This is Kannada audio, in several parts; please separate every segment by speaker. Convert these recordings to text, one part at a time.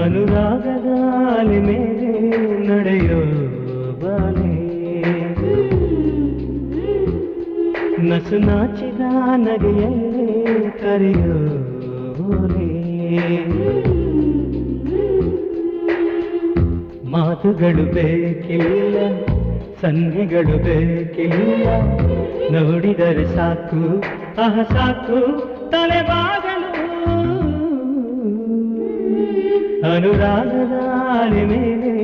Speaker 1: ಅನುರಾಗದ ಮೇಲೆ ನಡೆಯೋ ಬಾಲೆ ನಸು ನಾಚಿದ ನಗೆಯಲ್ಲೇ ಕರೆಯೋ ಓಲೆ ಮಾತುಗಳು ಬೇಕಿಲ್ಲ, ಸಂಧಿಗಳು ಬೇಕಿಲ್ಲ. ನೋಡಿದರೆ ಸಾಕು, ಆಹ ಸಾಕು ತಲೆಬಾಗಲು ಅನುರಾಗದ ಮೇಲೆ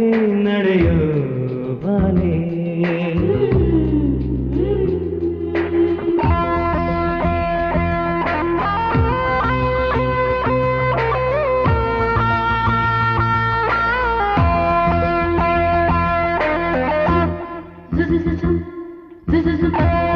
Speaker 1: Thank you.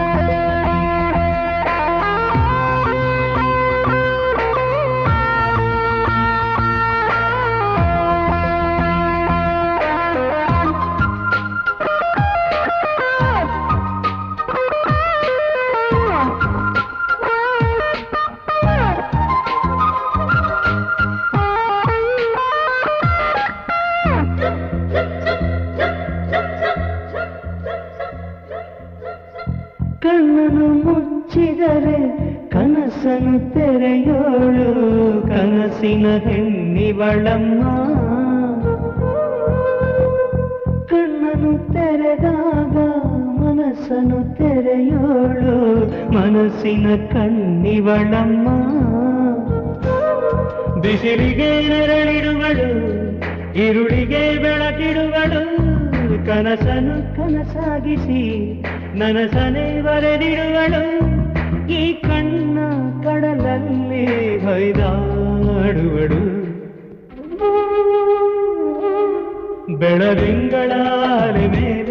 Speaker 1: ಕಣ್ಣನು ಮುಚ್ಚಿದರೆ ಕನಸನು ತೆರೆಯೋಳು. ಕನಸಿನ ಹೆಣ್ಣಿವಳಮ್ಮ. ಕಣ್ಣನು ತೆರೆದಾಗ ಮನಸ್ಸನು ತೆರೆಯೋಳು. ಮನಸ್ಸಿನ ಕಣ್ಣಿವಳಮ್ಮ. ಬಿಸಿಲಿಗೆ ನೆರಳಿಡುವಳು ಇರುಳಿಗೆ ಬೆಳಕಿಡುವಳು. ಕನಸನು ಕನಸಾಗಿಸಿ ನನಸನೆ ಬರೆದಿಡುವಳು ಈ ಕಣ್ಣ ಕಡಲಲ್ಲಿ ಹೊಯ್ದಾಡುವಳು ಬೆಳದಿಂಗಳ ಅಲೆ ಮೇಲೆ